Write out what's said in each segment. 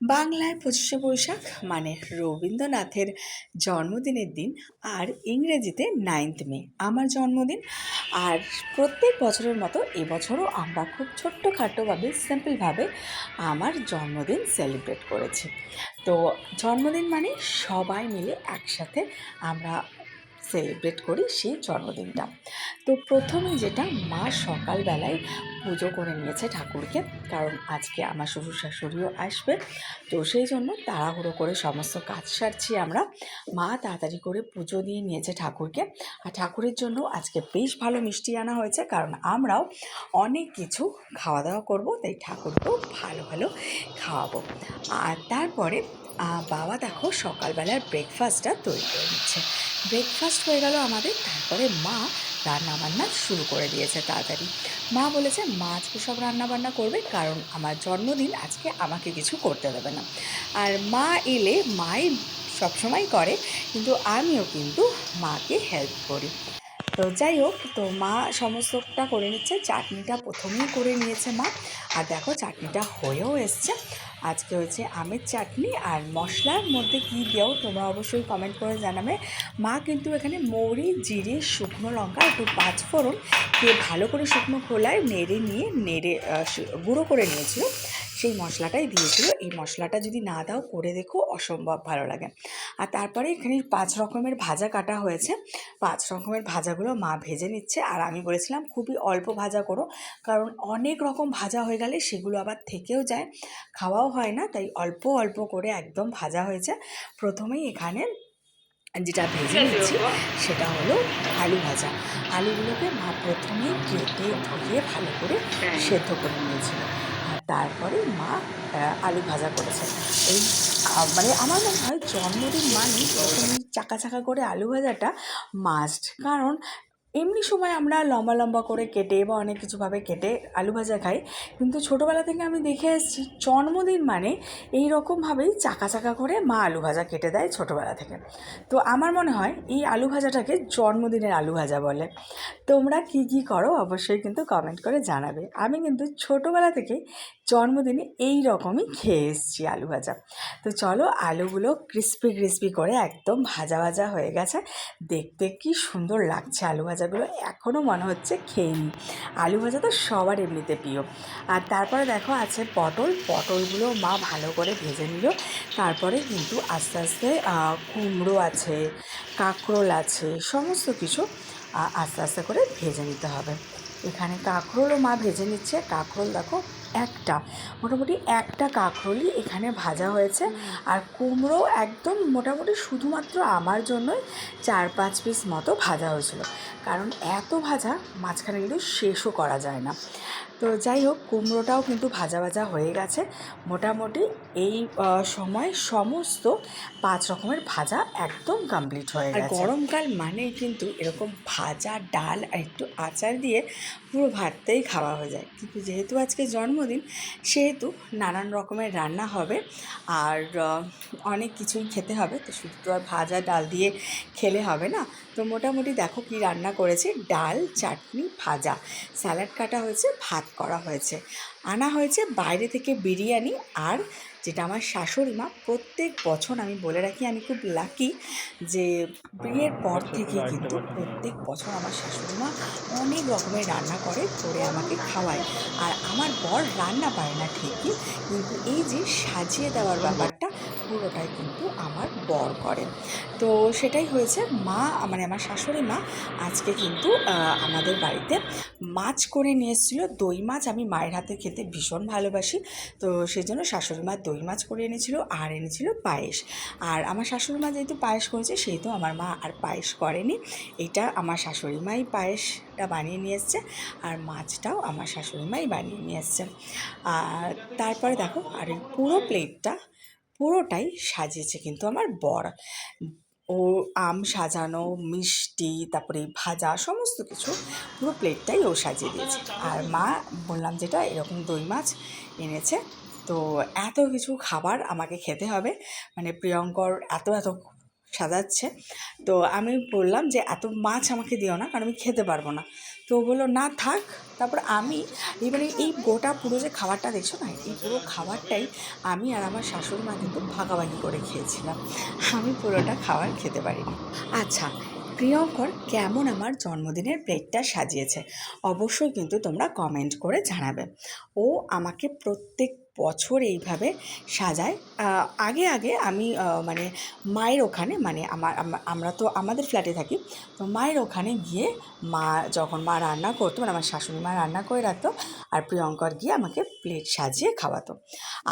বাংলায় পঁচিশে বৈশাখ মানে রবীন্দ্রনাথের জন্মদিনের দিন, আর ইংরেজিতে নাইন্থ মে, আমার জন্মদিন। আর প্রত্যেক বছরের মতো এবছরও আমরা খুব ছোট্টখাটোভাবে সিম্পলভাবে আমার জন্মদিন সেলিব্রেট করেছি। তো জন্মদিন মানে সবাই মিলে একসাথে আমরা সেলিব্রেট করি সেই জন্মদিনটা। তো প্রথমে যেটা, মা সকালবেলায় পুজো করে নিয়েছে ঠাকুরকে, কারণ আজকে আমার শ্বশুর শাশুড়িও আসবে। তো সেই জন্য তাড়াহুড়ো করে সমস্ত কাজ সারছি আমরা। মা তাড়াতাড়ি করে পুজো দিয়ে নিয়েছে ঠাকুরকে। আর ঠাকুরের জন্য আজকে বেশ ভালো মিষ্টি আনা হয়েছে, কারণ আমরাও অনেক কিছু খাওয়া দাওয়া করব, তাই ঠাকুরকেও ভালো ভালো খাওয়াবো। আর তারপরে বাবা দেখো সকালবেলার ব্রেকফাস্টটা তৈরি করে নিচ্ছে। ব্রেকফাস্ট হয়ে গেল আমাদের, তারপরে মা রান্না বান্না শুরু করে দিয়েছে তাড়াতাড়ি। মা বলেছে, মা আজকে সব রান্না বান্না করবে, কারণ আমার জন্মদিন, আজকে আমাকে কিছু করতে দেবে না। আর মা এলে, মাই সবসময় করে, কিন্তু আমিও কিন্তু মাকে হেল্প করি। তো যাই হোক, তো মা সমস্তটা করে নিচ্ছে, চাটনিটা প্রথমেই করে নিয়েছে মা। আর দেখো, চাটনিটা হয়েও এসছে। আজকে হয়েছে আমের চাটনি আর মশলার মধ্যে কী দেও তোমরা অবশ্যই কমেন্ট করে জানাবে। মা কিন্তু এখানে মৌরি, জিরে, শুকনো লঙ্কা একটু পাঁচফোড়ন দিয়ে ভালো করে শুকনো খোলায় নেড়ে নিয়ে, নেড়ে গুঁড়ো করে নিয়েছিল। সেই মশলাটাই দিয়েছিল। এই মশলাটা যদি না দাও, করে দেখো, অসম্ভব ভালো লাগে। আর তারপরে এখানে পাঁচ রকমের ভাজা কাটা হয়েছে। পাঁচ রকমের ভাজাগুলো মা ভেজে নিচ্ছে আর আমি বলেছিলাম খুবই অল্প ভাজা করো কারণ অনেক রকম ভাজা হয়ে গেলে সেগুলো আবার থেকেও যায়। খাওয়াও হয় না তাই অল্প অল্প করে একদম ভাজা হয়েছে। প্রথমেই এখানে যেটা ভেজে নিচ্ছি সেটা হলো আলু ভাজা। আলুগুলোকে মা প্রথমেই কেটে ধুয়ে ভালো করে সেদ্ধ করে নিয়েছিল। তারপরে মা আলু ভাজা করেছে। এই মানে আমার মনে হয় জন্মদিন মানে চাকা চাকা করে আলু ভাজাটা মাস্ট কারণ এমনি সময় আমরা লম্বা লম্বা করে কেটে বা অনেক কিছুভাবে কেটে আলু ভাজা খাই। কিন্তু ছোটোবেলা থেকে আমি দেখে এসেছি, জন্মদিন মানে এই রকমভাবেই চাকা চাকা করে মা আলু ভাজা কেটে দেয় ছোটোবেলা থেকে। তো আমার মনে হয় এই আলু ভাজাটাকে জন্মদিনের আলু ভাজা বলে। তোমরা কি কি করো অবশ্যই কিন্তু কমেন্ট করে জানাবে। আমি কিন্তু ছোটোবেলা থেকে জন্মদিনে এই রকমই খেয়ে এসেছি আলু ভাজা। তো চলো আলুগুলো ক্রিস্পি ক্রিস্পি করে একদম ভাজা ভাজা হয়ে গেছে। দেখতে কি সুন্দর লাগছে আলু ভাজাগুলো এখনও মনে হচ্ছে খেয়ে নিই আলু ভাজা তো সবার এমনিতে প্রিয়। আর তারপরে দেখো আছে পটল। পটলগুলো মা ভালো করে ভেজে নিল। তারপরে কিন্তু আস্তে আস্তে কুমড়ো আছে, কাঁকরোল আছে, সমস্ত কিছু আস্তে আস্তে করে ভেজে নিতে হবে। এখানে কাঁকরোলও মা ভেজে নিচ্ছে। কাঁকরোল দেখো একটা। মোটামুটি একটা কাঁকরোলই এখানে ভাজা হয়েছে। আর কুমড়ো একদম মোটামুটি শুধুমাত্র আমার জন্যই চার পাঁচ পিস মতো ভাজা হয়েছিল। কারণ এত ভাজা মাঝখানে কিন্তু শেষও করা যায় না। তো যাই হোক কুমড়োটাও কিন্তু ভাজা ভাজা হয়ে গেছে। মোটামুটি এই সময় সমস্ত পাঁচ রকমের ভাজা একদম কমপ্লিট হয়ে গেছে। গরমকাল মানে কিন্তু এরকম ভাজা ডাল আর একটু আচার দিয়ে পুরো ভাতটাই খাওয়া হয়ে যায়। কিন্তু যেহেতু আজকে জন্মদিন, সেহেতু নানান রকমের রান্না হবে। আর অনেক কিছুই খেতে হবে, তো শুধু তো আর ভাজা ডাল দিয়ে খেলে হবে না। তো মোটামুটি দেখো কি রান্না করেছে, ডাল, চাটনি, ভাজা। স্যালাড কাটা হয়েছে, ভাত করা হয়েছে। আনা হয়েছে বাইরে থেকে বিরিয়ানি আর যেটা আমার শাশুড়ি মা প্রত্যেক বছর আমি বলে রাখি আমি খুব লাকি যে বিয়ের পর থেকে কিন্তু প্রত্যেক বছর আমার শাশুড়ি মা অনেক রকমের রান্না করে করে আমাকে খাওয়ায়। আর আমার বর রান্না পারে না ঠিকই কিন্তু এই যে সাজিয়ে দেওয়ার ব্যাপারটা পুরোটাই কিন্তু আমার বর করে। তো সেটাই হয়েছে, মা মানে আমার শাশুড়ি মা আজকে কিন্তু আমাদের বাড়িতে মাছ করে নিয়ে এসেছিল। দই মাছ আমি মায়ের হাতে খেতে ভীষণ ভালোবাসি। তো সেই জন্য শাশুড়ি মা দই মাছ করে এনেছিল আর এনেছিল পায়েস। আর আমার শাশুড়ি মা যেহেতু পায়েস করেছে, সেহেতু আমার মা আর পায়েস করেনি। এটা আমার শাশুড়ি মাই পায়েসটা বানিয়ে নিয়ে এসছে আর মাছটাও আমার শাশুড়ি মাই বানিয়ে নিয়ে এসছে। আর তারপরে দেখো, আর এই পুরো প্লেটটা পুরোটাই সাজিয়েছে কিন্তু আমার বর। ও আম সাজানো, মিষ্টি, তারপরে ভাজা, সমস্ত কিছু পুরো প্লেটটাই ও সাজিয়ে দিয়েছে। আর মা, বললাম যেটা এরকম দই মাছ এনেছে, তো এত কিছু খাবার আমাকে খেতে হবে। মানে প্রিয়ঙ্কর এত এত সাজাচ্ছে। তো আমি বললাম যে এত মাছ আমাকে দিও না, কারণ আমি খেতে পারব না। তো বলল, না থাক। তারপর আমি এবারে এই গোটা পুরো যে খাবারটা দেখছ না, এই পুরো খাবারটাই আমি আর আমার শাশুড়ি মা কিন্তু ভাগাভাগি করে খেয়েছিলাম। আমি পুরোটা খাবার খেতে পারিনি। আচ্ছা প্রিয়ঙ্কর কেমন আমার জন্মদিনের প্লেটটা সাজিয়েছে? অবশ্যই কিন্তু তোমরা কমেন্ট করে জানাবে। ও আমাকে প্রত্যেক বছর এইভাবে সাজায়। আগে আগে আমি মানে মায়ের ওখানে মানে আমার আমরা তো আমাদের ফ্ল্যাটে থাকি, তো মায়ের ওখানে গিয়ে মা, যখন মা রান্না করতো মানে আমার শাশুড়ি মা রান্না করে রাখতো আর প্রিয়ঙ্কর গিয়ে আমাকে প্লেট সাজিয়ে খাওয়াতো।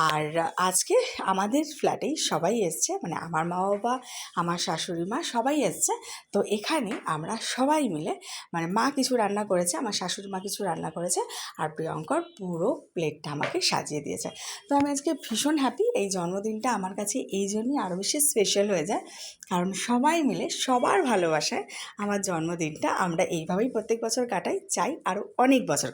আর আজকে আমাদের ফ্ল্যাটেই সবাই এসছে মানে আমার মা বাবা, আমার শাশুড়ি মা সবাই এসছে, তো এখানে আমরা সবাই মিলে মানে মা কিছু রান্না করেছে, আমার শাশুড়ি মা কিছু রান্না করেছে আর প্রিয়ঙ্কর পুরো প্লেটটা আমাকে সাজিয়ে দিয়েছে। তো আমি আজকে ভীষণ হ্যাপি এই জন্মদিনটা আমার কাছে এই জন্যই আরও বেশি স্পেশাল হয়ে যায়। কারণ সবাই মিলে, সবার ভালোবাসায় আমার জন্মদিনটা আমরা এইভাবেই প্রত্যেক বছর কাটাই, চাই আরও অনেক বছর